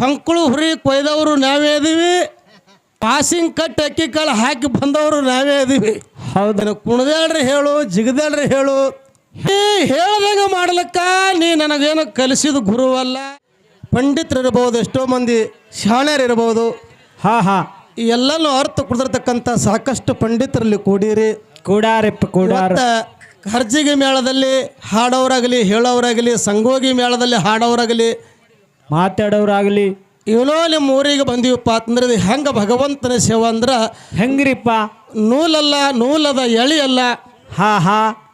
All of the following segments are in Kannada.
ಹೊಂಕಳು ಹುರಿ ಕೊಯ್ದವರು ನಾವೇ ಇದೀವಿ ಪಾಸಿಂಗ್ ಕಟ್ ಅಕ್ಕಿ ಕಾಳು ಹಾಕಿ ಬಂದವರು ನಾವೇ ಇದೀವಿ ಹೌದನ ಕುಣದಾಡ್ರಿ ಹೇಳು ಜಿಗದಾಳ್ರಿ ಹೇಳು. ಹೇ ಹೇಳ್ದಂಗ ಮಾಡ್ಲಕ್ಕ ನೀ ನನಗೇನು ಕಲಿಸಿದ ಗುರುವಲ್ಲ. ಪಂಡಿತರು ಇರಬಹುದು ಎಷ್ಟೋ ಮಂದಿ ಶಾಣ್ಯರಿರ್ಬೋದು. ಇರಬಹುದು ಹಾ ಹಾ. ಈ ಎಲ್ಲನೂ ಅರ್ಥ ಕುಡಿದಿರ್ತಕ್ಕಂಥ ಸಾಕಷ್ಟು ಪಂಡಿತರಲ್ಲಿ ಕೂಡಿರಿ. ಕೂಡಾರಿಪ್ಪ ಕೂಡಾರ. ಇವತ್ತ ಮೇಳದಲ್ಲಿ ಹಾಡೋರಾಗಲಿ ಹೇಳೋರಾಗಲಿ ಸಂಗೋಗಿ ಮೇಳದಲ್ಲಿ ಹಾಡೋರಾಗಲಿ ಮಾತಾಡೋರಾಗ್ಲಿ. ಇವನೋ ನಿಮ್ಮ ಊರಿಗೆ ಬಂದೀವಪ್ಪ ಅಂತಂದ್ರೆ ಇದು ಹೆಂಗೆ ಭಗವಂತನ ಸೇವೆ ಅಂದ್ರೆ ಹೆಂಗ್ರಿಪ್ಪ? ನೂಲಲ್ಲ ನೂಲದ ಎಳಿ ಅಲ್ಲ ಹಾ ಹಾ.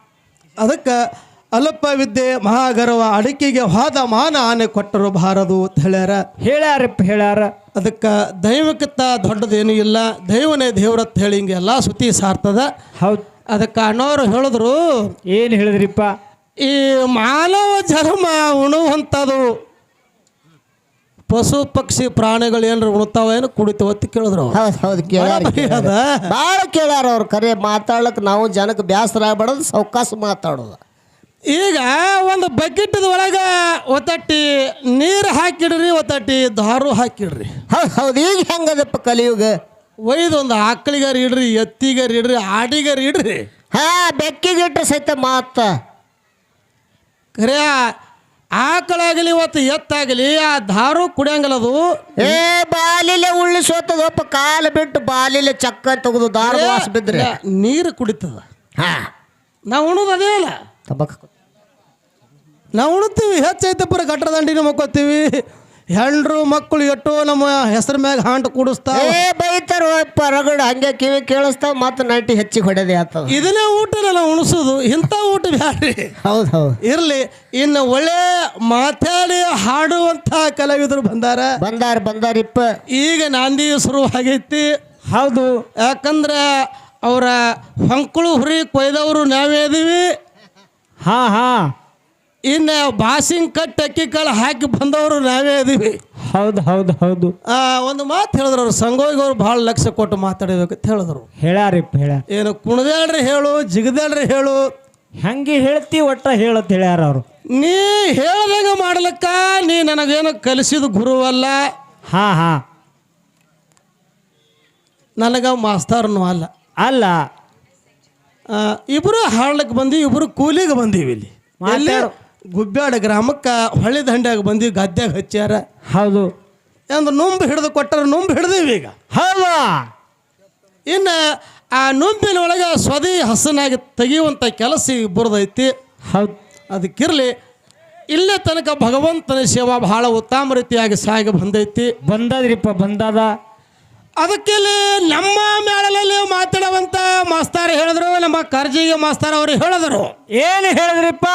ಅದಕ್ಕೆ ಅಲ್ಪ ವಿದ್ಯೆ ಮಹಾಗರವ ಅಡಿಕೆಗೆ ಹೋದ ಮಾನ ಆನೆ ಕೊಟ್ಟರು ಬಾರದು ಅಂತ ಹೇಳ್ಯಾರ. ಹೇಳ್ಯಾರಪ್ಪ ಹೇಳ್ಯಾರ. ಅದಕ್ಕೆ ದೈವಕ್ಕಿಂತ ದೊಡ್ಡದೇನು ಇಲ್ಲ. ದೈವನೇ ದೇವ್ರತ್ ಹೇಳಿ ಹಿಂಗೆ ಎಲ್ಲ ಸುತಿ ಸಾರ್ತದ. ಹೌದು. ಅದಕ್ಕೆ ಅಣ್ಣವರು ಹೇಳಿದ್ರು ಏನು ಹೇಳಿದ್ರಿಪ್ಪ? ಈ ಮಾನವ ಜನ್ಮ ಉಣುವಂಥದ್ದು ಪಶು ಪಕ್ಷಿ ಪ್ರಾಣಿಗಳು ಏನ್ರ ಉಣ್ತಾವೇನು ಕುಡಿತಾವ ಅಂತ ಕೇಳಿದ್ರು ಅವ್ರು. ಹೌದು ಹೌದು ಕೇಳ್ಯಾರ ಅದ ಭಾಳ ಕೇಳ್ಯಾರ ಅವ್ರು ಕರೆ ಮಾತಾಡಕ್ ನಾವು ಜನಕ್ಕೆ ಬೇಸರ ಆಗ್ಬಾರ್ದು ಸೌಕಾಸ ಮಾತಾಡೋದು. ಈಗ ಒಂದು ಬಕೆಟದ ಒಳಗೆ ಒತ್ತಟ್ಟಿ ನೀರು ಹಾಕಿಡ್ರಿ ಒತ್ತಟ್ಟಿ ದಾರು ಹಾಕಿಡ್ರಿ. ಹೌದು ಹೌದು ಈಗ ಹೆಂಗದಪ್ಪ ಕಲಿಯುಗ? ಒಯ್ದು ಒಂದು ಆಕಳಿಗಾರ ಇಡ್ರಿ ಎತ್ತಿಗಾರ ಇಡ್ರಿ ಆಡಿಗಾರ ಇಡ್ರಿ. ಹಾ ಬೆಕ್ಕಿಗಿಟ್ರೆ ಸಹಿತ ಮಾತ. ಖರೆ ಆಕಳಾಗಲಿ ಇವತ್ತು ಎತ್ತಾಗಲಿ ಆ ದಾರು ಕುಡಿಯಂಗಲ್ಲದು ಏ ಬಾಲಿಲೆ ಉಳ್ಳಿಸೋತದಪ್ಪ ಕಾಲು ಬಿಟ್ಟು ಬಾಲಿಲೆ ಚಕ್ಕ ತೆಗೆದು ದಾರು ವಾಸ ಬಿದ್ರಿ. ನೀರು ಕುಡಿತದ. ಹಾ. ನಾವು ಉಣೋದು ಅದೇ ಅಲ್ಲ. ತಬ್ಬಕ್ಕ ನಾವು ಉಣ್ತೀವಿ ಹೆಚ್ಚೈತಪ್ಪರ ಕಟ್ಟರ ದಂಡಿನ ಮಕ್ಕೋತೀವಿ ಹೆಂಡ್ರು ಮಕ್ಕಳು ಎಟ್ಟೋ ನಮ್ಮ ಹೆಸರು ಮ್ಯಾಗ ಹಾಂಟ್ ಕೂಡಿಸ್ತಾ ಏ ಬೈತಾರ ಹಂಗೆ ಕಿವಿ ಕೇಳಿಸ್ತಾವ ಮತ್ತೆ ನೈಟಿ ಹೆಚ್ಚಿಗೆ ಹೊಡೆದೆ ಆತದ. ಇದನ್ನೇ ಊಟನ ನಾವು ಉಣಿಸೋದು ಇಂಥ ಊಟ ಬ್ಯಾಡ್ರಿ. ಹೌದು ಹೌದು. ಇರ್ಲಿ ಇನ್ನು ಒಳ್ಳೆ ಮಾತಾಡಿ ಹಾಡುವಂಥ ಕಲಾವಿದರು ಬಂದಾರ. ಬಂದಾರ ಬಂದಾರಿಪ್ಪ ಈಗ ನಾಂದಿ ಶುರು ಆಗೈತಿ. ಹೌದು. ಯಾಕಂದ್ರೆ ಅವರ ಹೊಂಕುಳು ಹುರಿ ಕೊಯ್ದವರು ನಾವೇ ಇದೀವಿ. ಹಾ ಹಾ. ಇನ್ನು ಬಾಸಿಂಗ್ ಕಟ್ ಅಕ್ಕಿ ಕಾಳು ಹಾಕಿ ಬಂದವರು ನಾವೇ ಅದೀವಿ ಹೌದು ಹೌದು ಹೌದು. ಆ, ಒಂದು ಮಾತು ಹೇಳಿದ್ರು ಅವ್ರು. ಸಂಗೋಗಿ ಅವ್ರು ಭಾಳ ಲಕ್ಷ ಕೊಟ್ಟು ಮಾತಾಡಬೇಕು ಅಂತ ಹೇಳಿದ್ರು. ಹೇಳ್ಯಾರಿಪ್ಪ ಹೇಳ್ಯಾರ ಏನು ಕುಣದೇಳ್ರಿ ಹೇಳು ಜಿಗದೇಳ್ರಿ ಹೇಳು. ಹಂಗೆ ಹೇಳ್ತಿ ಒಟ್ಟ ಹೇಳತ್ ಹೇಳ್ಯಾರ ಅವರು. ನೀ ಹೇಳ್ದಂಗ ಮಾಡ್ಲಕ್ಕ ನೀ ನನಗೇನು ಕಲಿಸಿದ ಗುರುವಲ್ಲ. ಹಾ ಹಾ. ನನಗ ಮಾಸ್ತಾರನು ಅಲ್ಲ. ಅಲ್ಲ. ಇಬ್ಬರು ಇಬ್ರು ಹಾಡ್ಲಕ್ಕೆ ಬಂದೀವಿ ಇಬ್ರು ಕೂಲಿಗೆ ಬಂದೀವಿ ಇಲ್ಲಿ? ಮಾತಾಡು. ಗುಬ್ಬ್ಯಾಡ ಗ್ರಾಮಕ್ಕೆ ಹೊಳೆ ದಂಡ್ಯಾಗ ಬಂದೀವಿ ಗದ್ಯಾಗ ಹಚ್ಚಾರ ಹೌದು. ಅಂದ್ರೆ ನೊಂಬು ಹಿಡಿದು ಕೊಟ್ಟರೆ ನೊಂಬು ಹಿಡ್ದೀವಿ ಈಗ. ಹೌದಾ? ಇನ್ನು ಆ ನುಂಬಿನ ಒಳಗೆ ಸ್ವದಿ ಹಸನಾಗಿ ತೆಗೆಯುವಂಥ ಕೆಲಸ ಈಗ ಬರ್ದೈತಿ. ಹೌದು. ಅದಕ್ಕಿರಲಿ ಇಲ್ಲೇ ತನಕ ಭಗವಂತನ ಸೇವಾ ಬಹಳ ಉತ್ತಮ ರೀತಿಯಾಗಿ ಸಾಗಿ ಬಂದೈತಿ. ಬಂದದ್ರಿಪ್ಪ ಬಂದದ. ಅದಕ್ಕಿಲ್ಲಿ ನಮ್ಮ ಮೇಳಲಲ್ಲಿ ಮಾತಾಡುವಂಥ ಮಾಸ್ತಾರ ಹೇಳಿದ್ರು ನಮ್ಮ ಕರ್ಜಿಗೆ ಮಾಸ್ತಾರ ಅವರು ಹೇಳಿದರು. ಏನು ಹೇಳಿದ್ರಿಪ್ಪ?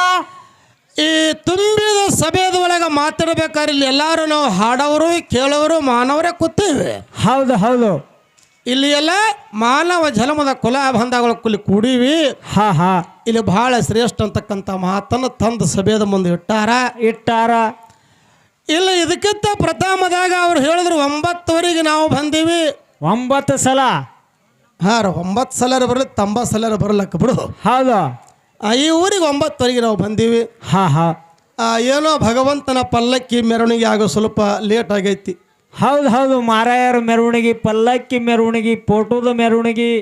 ಈ ತುಂಬಿದ ಸಭೆದ ಒಳಗೆ ಮಾತಾಡ್ಬೇಕಾದ್ರೆ ಇಲ್ಲಿ ಎಲ್ಲರೂ ನಾವು ಹಾಡೋರು ಕೇಳೋರು ಮಾನವರೇ ಕೂತೀವಿ. ಹೌದು ಹೌದು. ಇಲ್ಲಿ ಎಲ್ಲ ಮಾನವ ಜನ್ಮದ ಕುಲ ಬಂಧಗಳು ಕುಲಿ ಕೂಡೀವಿ. ಹಾ ಹಾ. ಇಲ್ಲಿ ಬಹಳ ಶ್ರೇಷ್ಠ ಅಂತಕ್ಕಂಥ ಮಾತನ್ನು ತಂದು ಸಭೆದ ಮುಂದೆ ಇಟ್ಟಾರ. ಇಟ್ಟಾರ. ಇಲ್ಲ ಇದಕ್ಕಿಂತ ಪ್ರಥಮದಾಗ ಅವ್ರು ಹೇಳಿದ್ರು ಒಂಬತ್ತುವರೆಗೆ ನಾವು ಬಂದೀವಿ. ಒಂಬತ್ತು ಸಲ. ಹಾ ರೀ ಒಂಬತ್ತು ಸಲರ ಬರಲಿ ತೊಂಬತ್ತು ಸಲರ ಬರಲಕ್ಕ ಬಿಡು. ಹೌದು. ಈ ಊರಿಗೆ ಒಂಬತ್ತುವರೆಗೆ ನಾವು ಬಂದೀವಿ. ಹಾ ಹಾ. ಏನೋ ಭಗವಂತನ ಪಲ್ಲಕ್ಕಿ ಮೆರವಣಿಗೆ ಆಗೋ ಸ್ವಲ್ಪ ಲೇಟ್ ಆಗೈತಿ. ಹೌದು ಹೌದು ಮಾರಾಯರ ಮೆರವಣಿಗೆ ಪಲ್ಲಕ್ಕಿ ಮೆರವಣಿಗೆ ಫೋಟೋದ ಮೆರವಣಿಗೆ.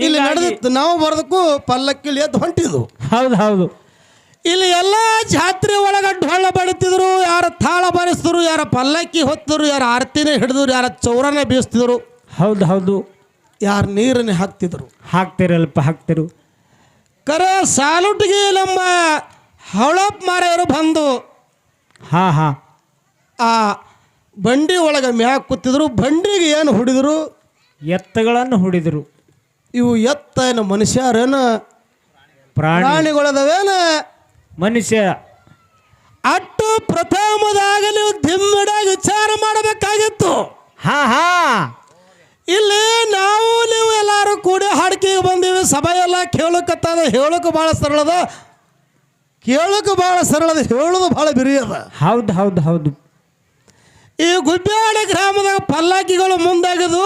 ಇಲ್ಲಿ ನಡೆದಿತ್ತು ನಾವು ಬರೋದಕ್ಕೂ ಪಲ್ಲಕ್ಕಿಲಿ ಎದ್ದು ಹೊಂಟಿದ್ವು. ಹೌದು ಹೌದು. ಇಲ್ಲಿ ಎಲ್ಲ ಜಾತ್ರೆ ಒಳಗೆ ಡೊಳ್ಳ ಬಡಿತಿದ್ರು ಯಾರ ತಾಳ ಬಾರಿಸಿದ್ರು ಯಾರ ಪಲ್ಲಕ್ಕಿ ಹೊತ್ತಿದ್ರು ಯಾರು ಆರತಿನೇ ಹಿಡಿದ್ರು ಯಾರ ಚೌರನೇ ಬೀಸ್ತಿದ್ರು. ಹೌದು ಹೌದು. ಯಾರು ನೀರನ್ನೇ ಹಾಕ್ತಿದ್ರು. ಹಾಕ್ತಿರಲ್ಪ ಹಾಕ್ತಿರು. ಕರೆ ಸಾಲುಟ್ಟಿಗೆ ನಮ್ಮ ಹಳಪ್ ಮಾರೆಯವರು ಬಂದು ಹಾ ಹಾ. ಆ ಬಂಡಿ ಒಳಗೆ ಮ್ಯಾಕ್ ಕೂತಿದ್ರು ಬಂಡಿಗೆ ಏನು ಹೊಡಿದ್ರು? ಎತ್ತಗಳನ್ನು ಹುಡಿದರು. ಇವು ಎತ್ತ ಏನು ಮನುಷ್ಯರೇನು? ಪ್ರಾಣಿ. ಪ್ರಾಣಿಗಳದವೇನು? ಮನುಷ್ಯ. ಅಟ್ಟು ಪ್ರಥಮದಾಗ ನೀವು ದಿಮ್ಮಿಡಾಗಿ ವಿಚಾರ ಮಾಡಬೇಕಾಗಿತ್ತು ಹಾ ಹಾ ಇಲ್ಲಿ ನಾವು ನೀವು ಎಲ್ಲರೂ ಕೂಡಿ ಹಾಡ್ಕಿಗೆ ಎಲ್ಲ ಕೇಳಕತ್ತದ ಹೇಳೋಕೆ ಭಾಳ ಸರಳದ ಕೇಳೋಕೆ ಭಾಳ ಸರಳದ ಹೇಳೋದು ಭಾಳ ಬಿರಿಯದ ಹೌದು ಹೌದು ಹೌದು. ಈ ಗುಬ್ಬ್ಯಾಡಿ ಗ್ರಾಮದಾಗ ಪಲ್ಲಕ್ಕಿಗಳು ಮುಂದಾಗದು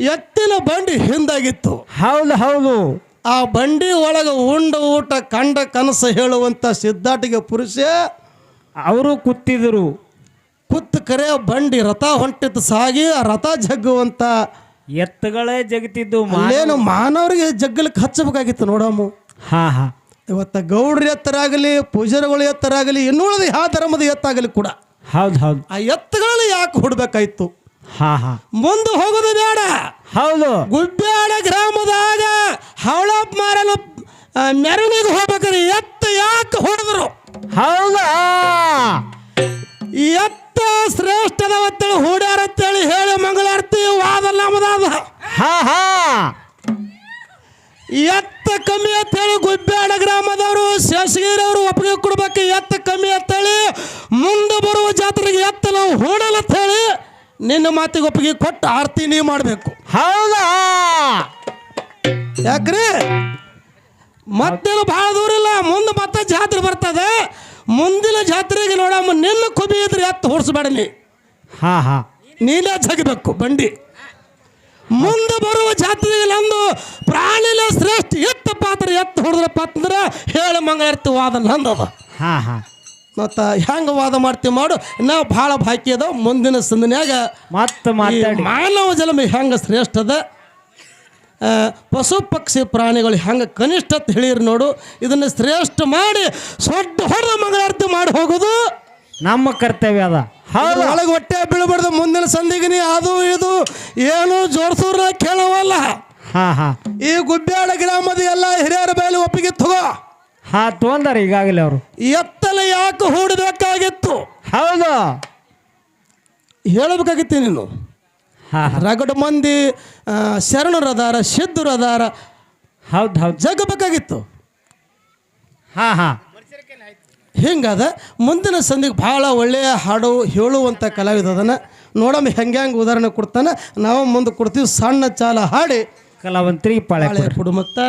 ಎತ್ತಿನ ಬಂಡಿ ಹಿಂದಾಗಿತ್ತು. ಹೌದು ಹೌದು. ಆ ಬಂಡಿ ಒಳಗೆ ಉಂಡ ಊಟ ಕಂಡ ಕನಸು ಹೇಳುವಂಥ ಸಿದ್ಧಾಟಿಗೆ ಪುರುಷ ಅವರು ಕೂತಿದ್ರು. ಕುತ್ತು ಕರೆ ಬಂಡಿ ರಥ ಹೊಂಟಿತ್ತು ಸಾಗಿ ಆ ರಥ ಜಗ್ಗುವಂತ ಎತ್ತುಗಳೇ ಜಗತ್ತಿದ್ದು ಏನು ಮಾನವರಿಗೆ ಜಗ್ಗಲಿಕ್ಕೆ ಹಚ್ಚಬೇಕಾಗಿತ್ತು ನೋಡಮ್ಮ. ಹಾ ಹಾ. ಇವತ್ತ ಗೌಡ್ರ ಎತ್ತರಾಗಲಿ ಎತ್ತರ ಆಗಲಿ ಇನ್ನುಳಿದ ಯಾವ ಧರ್ಮದ ಎತ್ತಾಗಲಿ ಕೂಡ ಹೌದು ಹೌದು. ಆ ಎತ್ತುಗಳಲ್ಲಿ ಯಾಕೆ ಹುಡ್ಬೇಕಾಯ್ತು? ಹಾ ಹಾ. ಮುಂದೆ ಹೋಗೋದು ಬೇಡ. ಹೌದು. ಗುಬ್ಬ್ಯಾಡ ಗ್ರಾಮದಾಗ ಹವಳಪ್ಪ ಮಾರಲು ಮೆರವಣಿಗೆ ಹೋಗ್ಬೇಕಾದ್ರೆ ಎತ್ತ ಯಾಕೆ ಹೊಡೆದ್ರು? ಹೌದಾ? ಎತ್ತ ಶ್ರೇಷ್ಠದವತ್ತೇಳಿ ಅಂತ ಹೇಳಿ ಮಂಗಳಾರತಿ ವಾದ ನಮ್ಮದಾದ. ಹಾ ಹಾ. ಎತ್ತ ಕಮ್ಮಿ ಅಂತೇಳಿ ಗುಬ್ಬ್ಯಾಡ ಗ್ರಾಮದವರು ಶೇಷಗಿರವರು ಒಪ್ಪಿಗೆ ಕೊಡ್ಬೇಕು ಎತ್ತ ಕಮ್ಮಿ ಅಂತೇಳಿ ಮುಂದೆ ಬರುವ ಜಾತ್ರೆಗೆ ಎತ್ತ ನಾವು ಹೂಡಲ್ಲ ಅಂತೇಳಿ ನಿನ್ನ ಮಾತಿಗೆ ಒಪ್ಪಿಗೆ ಕೊಟ್ಟು ಆರ್ತಿ ನೀವು ಮಾಡಬೇಕು. ಹೌದಾ? ಯಾಕ್ರಿ? ಮತ್ತೇನು ಭಾಳ ದೂರ ಇಲ್ಲ ಮುಂದೆ ಮತ್ತೆ ಜಾತ್ರೆ ಬರ್ತದೆ. ಮುಂದಿನ ಜಾತ್ರೆಗೆ ನೋಡಮ್ಮ ನಿನ್ನ ಕುಬಿ ಇದ್ರೆ ಎತ್ತು ಹೊಡ್ಸ್ಬೇಡ ನೀ ಹಾ ಹಾ. ನೀನೇ ಜಗಬೇಕು ಬಂಡಿ. ಮುಂದೆ ಬರುವ ಜಾತ್ರೆಗೆ ನಂದು ಪ್ರಾಣಿನ ಶ್ರೇಷ್ಠ ಎತ್ತ ಪಾತ್ರ ಎತ್ತು ಹೊಡೆದ್ರಪ್ಪ ಅಂತಂದ್ರೆ ಹೇಳಿ ಮಂಗಳಾರತಿ ವಾದ ನಂದದ. ಹಾ ಹಾ. ಮತ್ತು ಹೆಂಗೆ ವಾದ ಮಾಡ್ತೀವಿ ಮಾಡು ನಾವು ಭಾಳ ಬಾಕಿ ಅದ ಮುಂದಿನ ಸಂದಿನ್ಯಾಗ ಮತ್ತೆ ಮಾತಾಡಿ. ಮಾನವ ಜನ್ಮ ಹೆಂಗೆ ಶ್ರೇಷ್ಠದ ಪಶು ಪಕ್ಷಿ ಪ್ರಾಣಿಗಳು ಹೆಂಗೆ ಕನಿಷ್ಠ ಅಂತ ಹೇಳಿರಿ ನೋಡು. ಇದನ್ನು ಶ್ರೇಷ್ಠ ಮಾಡಿ ಸೊಡ್ಡ ಹೊರ ಮಂಗಳಾರತಿ ಮಾಡಿ ಹೋಗೋದು. ನಮ್ಮ ಕರ್ತವ್ಯ ಅದ. ಹೌದು. ಒಳಗೆ ಹೊಟ್ಟೆ ಬೀಳಬಾರ್ದು. ಮುಂದಿನ ಸಂದಿಗೆ ನೀ ಅದು ಇದು ಏನು ಜೋರ್ಸೂರ ಕೇಳವಲ್ಲ. ಹಾ ಹಾ. ಈ ಗುಬ್ಬ್ಯಾಳ ಗ್ರಾಮದ ಎಲ್ಲ ಹಿರಿಯರ ಬಯಲು ಒಪ್ಪಿಗೆ ತಗೋ. ಹಾ ತೊಂದಾರ ಈಗಾಗಲೇ ಅವರು. ಎತ್ತಲ ಯಾಕೆ ಹೂಡಬೇಕಾಗಿತ್ತು? ಹೌದು. ಹೇಳಬೇಕಾಗಿತ್ತು ನೀನು. ರಗಡ ಮಂದಿ ಆ, ಶರಣರದಾರ ಸಿದ್ಧರದಾರ ಹೌದು ಹೌದು. ಜಗಬೇಕಾಗಿತ್ತು ಹಾ ಹಾ. ಹಿಂಗದ ಮುಂದಿನ ಸಂದಿಗೆ ಭಾಳ ಒಳ್ಳೆಯ ಹಾಡು ಹೇಳುವಂಥ ಕಲಾವಿದ ಅದನ್ನು ನೋಡಮ್ಮ ಹೆಂಗೆ ಹೆಂಗೆ ಉದಾಹರಣೆ ಕೊಡ್ತಾನೆ. ನಾವು ಮುಂದೆ ಕೊಡ್ತೀವಿ ಸಣ್ಣ ಚಾಲ ಹಾಡಿ. ಕಲಾವಂತರಿ ಪಾಳೆ ಬಾಳೆ ಕೊಡು ಮತ್ತು